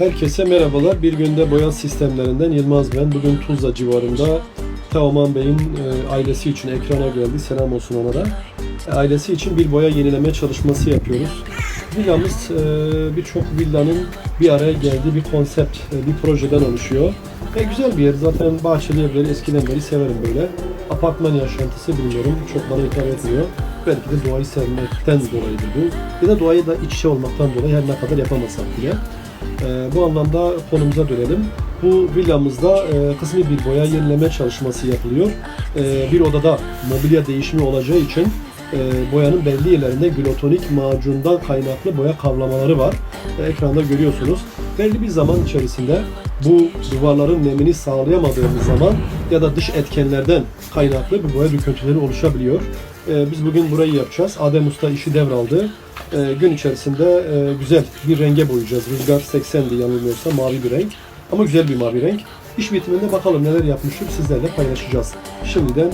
Herkese merhabalar. Bir günde boya sistemlerinden Yılmaz ben. Bugün Tuzla civarında Teoman Bey'in e, ailesi için ekrana geldi. Selam olsun ona da. Ailesi için bir boya yenileme çalışması yapıyoruz. Villamız e, birçok villanın bir araya geldiği bir konsept, e, bir projeden oluşuyor. E, güzel bir yer. Zaten bahçeli evleri eskiden beri severim böyle. Apartman yaşantısı bilmiyorum. Çok bana hitap etmiyor. Belki de doğayı sevmekten dolayıdır bu. Ya da doğayı da iç içe olmaktan dolayı her ne kadar yapamasak bile. Ee, bu anlamda konumuza dönelim. Bu villamızda e, kısmi bir boya yenileme çalışması yapılıyor. Ee, bir odada mobilya değişimi olacağı için e, boyanın belli yerlerinde glutonik macundan kaynaklı boya kavlamaları var. E, ekranda görüyorsunuz. Belli bir zaman içerisinde bu duvarların nemini sağlayamadığımız zaman ya da dış etkenlerden kaynaklı bir boya döküntüleri oluşabiliyor. E, biz bugün burayı yapacağız. Adem Usta işi devraldı. E, gün içerisinde e, güzel bir renge boyayacağız. Rüzgar 80'di yanılmıyorsam mavi bir renk. Ama güzel bir mavi renk. İş bitiminde bakalım neler yapmışım sizlerle paylaşacağız. Şimdiden